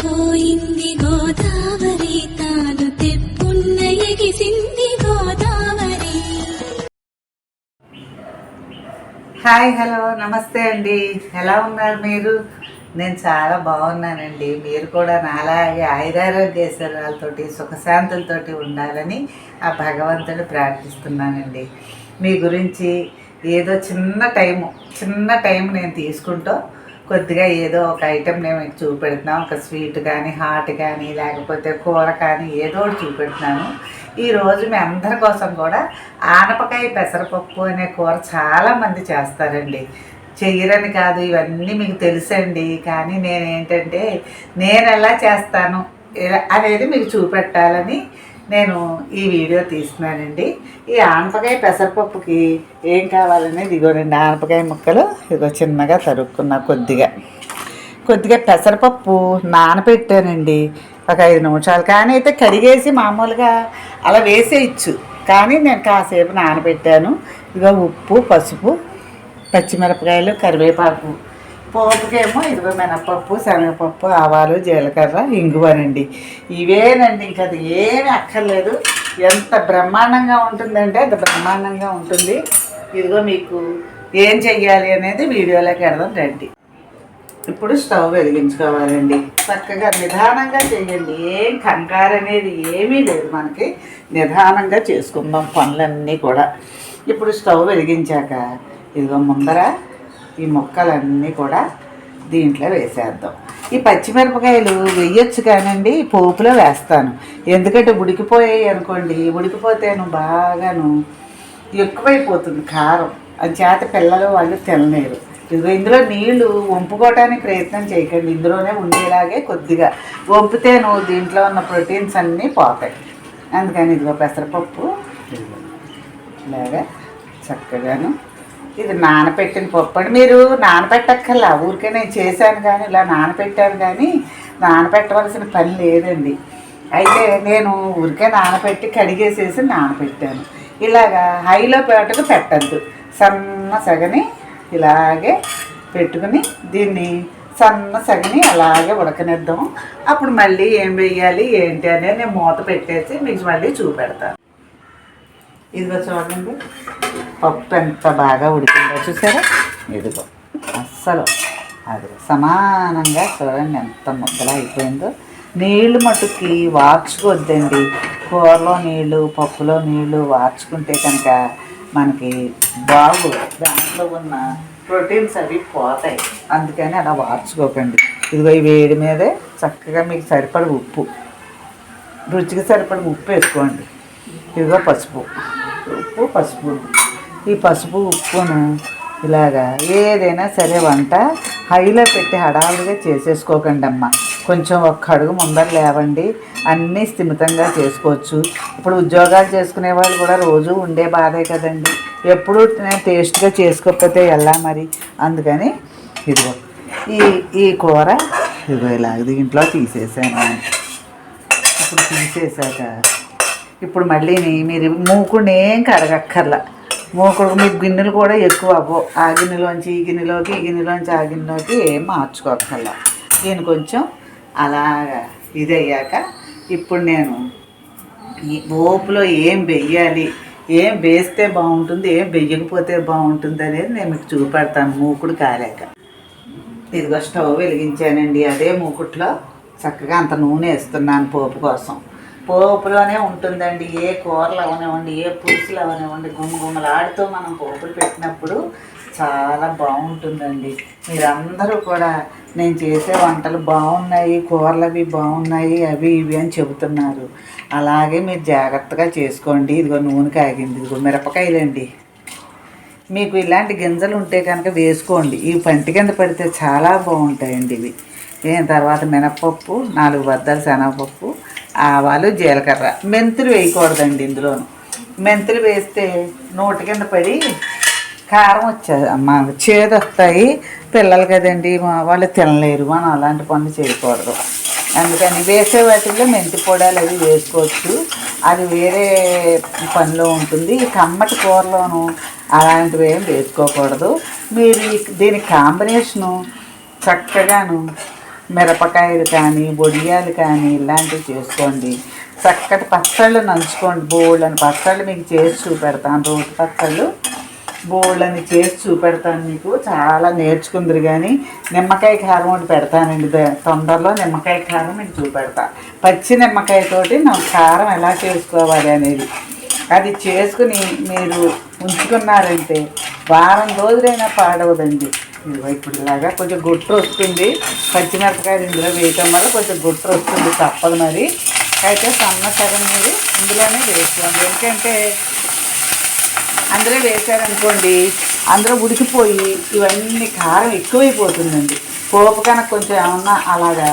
పొంగిపోయింది గోదావరి తాను తెప్పున్న ఎగిసింది గోదావరి హాయ్ హలో నమస్తే అండి. ఎలా ఉన్నారు మీరు? నేను చాలా బాగున్నానండి. మీరు కూడా నాలాగే ఆయురారోగ్యేశ్వరాలతోటి సుఖశాంతులతోటి ఉండాలని ఆ భగవంతుడు ప్రార్థిస్తున్నానండి. మీ గురించి ఏదో చిన్న టైము చిన్న టైం నేను తీసుకుంటూ కొద్దిగా ఏదో ఒక ఐటెం నేను మీకు చూపెడుతున్నాను ఒక స్వీట్ కానీ హాట్ కానీ లేకపోతే కూర కానీ ఏదో ఒకటి చూపెడుతున్నాను. ఈరోజు మీ అందరి కోసం కూడా ఆనపకాయ పెసరపప్పు అనే కూర చాలామంది చేస్తారండి. చెయ్యరని కాదు ఇవన్నీ మీకు తెలుసండి. కానీ నేనేంటంటే నేను ఎలా చేస్తాను అనేది మీకు చూపెట్టాలని నేను ఈ వీడియో తీస్తున్నానండి. ఈ ఆనపకాయ పెసరపప్పుకి ఏం కావాలనేది ఇదిగోనండి ఆనపకాయ ముక్కలు. ఇదిగో చిన్నగా తరుక్కున్నా కొద్దిగా. కొద్దిగా పెసరపప్పు నానబెట్టానండి ఒక ఐదు నిమిషాలు. కానీ అయితే కడిగేసి మామూలుగా అలా వేసేయచ్చు. కానీ నేను కాసేపు నానబెట్టాను. ఇదిగో ఉప్పు పసుపు పచ్చిమిరపకాయలు కరివేపాకు పోపుకేమో ఇదిగో మినపప్పు శనగపప్పు ఆవాలు జీలకర్ర ఇంగువనండి. ఇవేనండి ఇంకా అది ఏమీ అక్కర్లేదు. ఎంత బ్రహ్మాండంగా ఉంటుందంటే అంత బ్రహ్మాండంగా ఉంటుంది. ఇదిగో మీకు ఏం చెయ్యాలి అనేది వీడియోలోకి వెడదాం రండి. ఇప్పుడు స్టవ్ వెలిగించుకోవాలండి. చక్కగా నిదానంగా చేయండి. ఏం కంగారు అనేది ఏమీ లేదు మనకి. నిదానంగా చేసుకుందాం పనులన్నీ కూడా. ఇప్పుడు స్టవ్ వెలిగించాక ఇదిగో ముందర ఈ ముక్కలన్నీ కూడా దీంట్లో వేసేద్దాం. ఈ పచ్చిమిరపకాయలు వేయొచ్చు కానండి పోపులో వేస్తాను. ఎందుకంటే ఉడికిపోయాయి అనుకోండి ఉడికిపోతేను బాగాను ఎక్కువైపోతుంది కారం. అది చేత పిల్లలు వాళ్ళు తినలేరు. ఇదిగో ఇందులో నీళ్ళు వంపుకోవడానికి ప్రయత్నం చేయకండి. ఇందులోనే ఉండేలాగే కొద్దిగా వంపితేను దీంట్లో ఉన్న ప్రోటీన్స్ అన్నీ పోతాయి. అందుకని ఇదిగో పెసరపప్పు ఇదిగో ఇలాగా చక్కగాను ఇది నానబెట్టిన పప్పు మీరు నానబెట్టక్కర్లా ఊరికే నేను చేశాను కానీ ఇలా నానబెట్టాను కానీ నానబెట్టవలసిన పని లేదండి. అయితే నేను ఊరికే నానబెట్టి కడిగేసేసి నానబెట్టాను ఇలాగా హైలో పేటకు పెట్టద్దు. సన్న సగని ఇలాగే పెట్టుకుని దీన్ని సన్న సగని అలాగే ఉడకనిద్దాం. అప్పుడు మళ్ళీ ఏం వేయాలి ఏంటి అనేది నేను మూత పెట్టేసి మీకు మళ్ళీ చూపెడతాను. ఇదిగో చూడండి. పప్పు ఎంత బాగా ఉడికిందో చూసారా? ఇదిగో అస్సలు అది సమానంగా చూడండి ఎంత ముద్దలా అయిపోయిందో. నీళ్ళు మటుకి వార్చుకోవద్దండి కూరలో నీళ్ళు పప్పులో నీళ్ళు వార్చుకుంటే కనుక మనకి బాగు. దాంట్లో ఉన్న ప్రోటీన్స్ అవి పోతాయి. అందుకని అలా వార్చుకోకండి. ఇదిగో ఈ వేడి మీదే చక్కగా మీకు సరిపడ ఉప్పు. రుచికి సరిపడ ఉప్పు వేసుకోండి. ఇదిగో పసుపు. ఉప్పు పసుపు. ఈ పసుపు ఉప్పును ఇలాగా ఏదైనా సరే వంట హైలో పెట్టి హడావుడిగా చేసేసుకోకండి అమ్మ కొంచెం ఒక్క అడుగు ముందర లేవండి. అన్నీ స్థిమితంగా చేసుకోవచ్చు. ఇప్పుడు ఉద్యోగాలు చేసుకునే వాళ్ళు కూడా రోజు ఉండే బాధే కదండి. ఎప్పుడు టేస్ట్గా చేసుకోకపోతే ఎలా మరి? అందుకని ఇదిగో ఈ ఈ కూర ఇదిగో ఇలాగ దీంట్లో తీసేసాను. ఇప్పుడు తీసేసాక ఇప్పుడు మళ్ళీ మీరు మూకుడిని ఏం కడగక్కర్లా మూకుడు మీ గిన్నెలు కూడా ఎక్కువ అవ్వవు ఆ గిన్నెలోంచి ఈ గిన్నెలోకి ఈ గిన్నెలోంచి ఆ గిన్నెలోకి ఏం మార్చుకోక్కర్లా. దీని కొంచెం అలాగా ఇది అయ్యాక ఇప్పుడు నేను ఈ ఓపులో ఏం వెయ్యాలి ఏం వేస్తే బాగుంటుంది ఏం వెయ్యకపోతే బాగుంటుంది అనేది నేను మీకు చూపెడతాను మూకుడు కాలేక ఇదిగో స్టవ్ వెలిగించానండి అదే మూకుట్లో చక్కగా అంత నూనె వేస్తున్నాను పోపు కోసం. పోపులోనే ఉంటుందండి. ఏ కూరలు అవనివ్వండి ఏ పులుసులు అవనివ్వండి గుమగుమలాడుతూ మనం పోపులు పెట్టినప్పుడు చాలా బాగుంటుందండి. మీరందరూ కూడా నేను చేసే వంటలు బాగున్నాయి కూరలు అవి బాగున్నాయి అవి ఇవి అని చెబుతున్నారు. అలాగే మీరు జాగ్రత్తగా చేసుకోండి. ఇదిగో నూనె కాగింది ఇదిగో మిరపకాయలండి. మీకు ఇలాంటి గింజలు ఉంటే కనుక వేసుకోండి. ఈ పంటి కింద పడితే చాలా బాగుంటాయండి ఇవి. తర్వాత మినపప్పు నాలుగు బద్దలు శనగపప్పు ఆవాలు జీలకర్ర. మెంతులు వేయకూడదండి ఇందులోను. మెంతులు వేస్తే నోటి కింద పడి కారం వచ్చేది అమ్మ చేదు వస్తాయి. పిల్లలు కదండి మా- వాళ్ళు తినలేరు. మనం అలాంటి పనులు చేయకూడదు. అందుకని వేసే వాటిల్లో మెంతి పొడాలు అవి వేసుకోవచ్చు. అది వేరే పనిలో ఉంటుంది. కమ్మటి కూరలోను అలాంటివి ఏం వేసుకోకూడదు. మీరు దీని కాంబినేషను చక్కగాను మిరపకాయలు కానీ బొడియాలు కానీ ఇలాంటివి చేసుకోండి. చక్కటి పచ్చళ్ళు నంచుకోండి. బోళ్ళని పచ్చళ్ళు మీకు చేసి చూపెడతాను. రోటి పచ్చళ్ళు బోళ్ళని చేసి చూపెడతాను మీకు. చాలా నేర్చుకుందరు కానీ నిమ్మకాయ కారం ఒకటి పెడతానండి. తొందరలో నిమ్మకాయ కారం మీకు చూపెడతా. పచ్చి నిమ్మకాయతోటి నాకు కారం ఎలా చేసుకోవాలి అనేది. అది చేసుకుని మీరు ఉంచుకున్నారంటే వారం రోజులైనా పాడవదండి. ఇదిగో ఇప్పుడు ఇలాగా కొంచెం గుట్టు వస్తుంది. పచ్చిమిరపకాయలు ఇందులో వేయటం వల్ల కొంచెం గుట్టు వస్తుంది. తప్పదు మరి. అయితే సన్న సగం మీరు ఇందులోనే వేసుకోండి. ఎందుకంటే అందులో వేసారనుకోండి అందులో ఉడికిపోయి ఇవన్నీ కారం ఎక్కువైపోతుందండి. పోపు కనుక కొంచెం ఏమన్నా అలాగా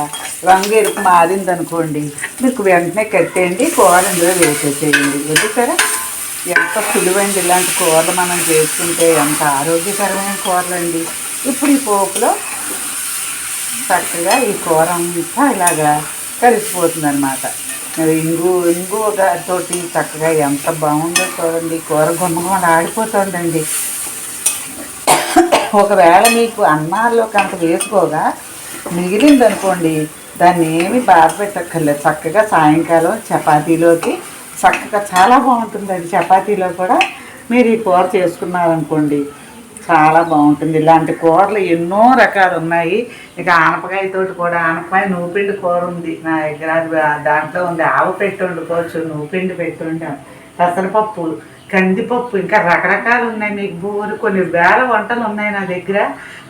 రంగు ఎరుపు మారింది అనుకోండి మీకు వెంటనే కట్టేయండి కూర ఇందులో వేసేసేయండి. వచ్చేసారా ఎంత సులువండి ఇలాంటి కూరలు మనం చేసుకుంటే ఎంత ఆరోగ్యకరమైన కూరలు అండి ఇప్పుడు ఈ పోపులో చక్కగా ఈ కూర అంతా ఇలాగా కలిసిపోతుంది అనమాట ఇంగు ఇంగు తోటి చక్కగా ఎంత బాగుందో చూడండి. కూర గుమ్మగుమ్మలు ఆడిపోతుందండి. ఒకవేళ మీకు అన్నాల్లో కంత వేసుకోగా మిగిలింది అనుకోండి దాన్ని ఏమి బాధ పెట్టక్కర్లేదు. చక్కగా సాయంకాలం చపాతీలోకి చక్కగా చాలా బాగుంటుంది అది చపాతీలో కూడా మీరు ఈ కూర చేసుకున్నారనుకోండి చాలా బాగుంటుంది. ఇలాంటి కూరలు ఎన్నో రకాలు ఉన్నాయి ఇక ఆనపకాయతోటి కూడా ఆనపకాయ నూపిండి కూర ఉంది నా దగ్గర. అది దాంట్లో ఉంది ఆవు పెట్టి వండుకోవచ్చు నూపిండి పెట్టి వండాం. పెసరపప్పు కందిపప్పు ఇంకా రకరకాలు ఉన్నాయి మీకు బోరు. కొన్ని వేల వంటలు ఉన్నాయి నా దగ్గర.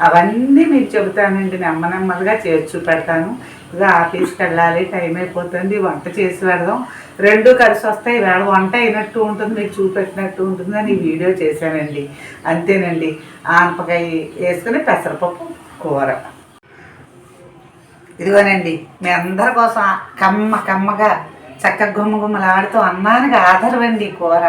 అవన్నీ మీకు చెబుతానండి. నెమ్మ నెమ్మదిగా చేర్చు పెడతాను. ఇక ఆఫీస్కి వెళ్ళాలి టైం అయిపోతుంది. వంట చేసి పెడదాం. రెండు కలిసి వస్తాయి వేళ వంట అయినట్టు ఉంటుంది మీకు చూపెట్టినట్టు ఉంటుంది అని ఈ వీడియో చేశానండి. అంతేనండి. ఆనపకాయ వేసుకుని పెసరపప్పు కూర. ఇదిగోనండి మీ అందరి కోసం కమ్మ కమ్మగా చక్క గుమ్మ గుమ్మలాడుతూ అన్నానికి ఆధారమండి కూర.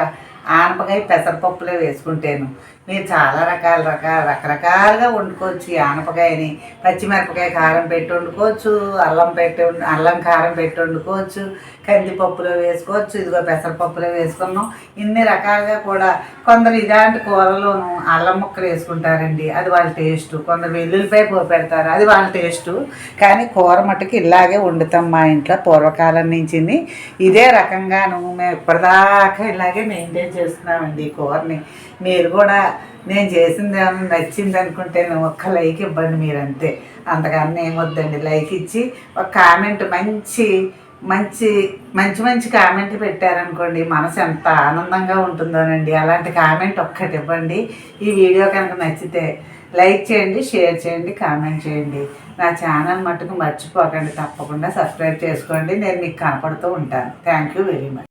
ఆనపకాయ పెసరపప్పులే వేసుకుంటాను. మీరు చాలా రకాల రకాల రకరకాలుగా వండుకోవచ్చు. ఆనపకాయని పచ్చిమిరపకాయ కారం పెట్టి వండుకోవచ్చు అల్లం పెట్టి అల్లం కారం పెట్టి వండుకోవచ్చు కందిపప్పులో వేసుకోవచ్చు ఇదిగో పెసరపప్పులో వేసుకున్నాం. ఇన్ని రకాలుగా కూడా కొందరు ఇలాంటి కూరలోను అల్లం ముక్కలు వేసుకుంటారండి. అది వాళ్ళ టేస్ట్. కొందరు వెల్లుల్లిపై పో పెడతారు. అది వాళ్ళ టేస్ట్. కానీ కూర మటుకు ఇలాగే వండుతాం మా ఇంట్లో పూర్వకాలం నుంచి ఇదే రకంగాను మేము ఇప్పటిదాకా ఇలాగే మెయింటైన్ చేస్తున్నామండి ఈ కూరని. మీరు కూడా నేను చేసింది ఏమైనా నచ్చింది అనుకుంటే ఒక్క లైక్ ఇవ్వండి మీరు అంతే అంతకన్నా ఏమొద్దండి లైక్ ఇచ్చి ఒక కామెంట్ మంచి మంచి మంచి మంచి కామెంట్ పెట్టారనుకోండి మనసు ఎంత ఆనందంగా ఉంటుందోనండి. అలాంటి కామెంట్ ఒక్కటి ఇవ్వండి. ఈ వీడియో కనుక నచ్చితే లైక్ చేయండి షేర్ చేయండి కామెంట్ చేయండి. నా ఛానల్ మటుకు మర్చిపోకండి. తప్పకుండా సబ్స్క్రైబ్ చేసుకోండి. నేను మీకు కనపడుతూ ఉంటాను. Thank you very much.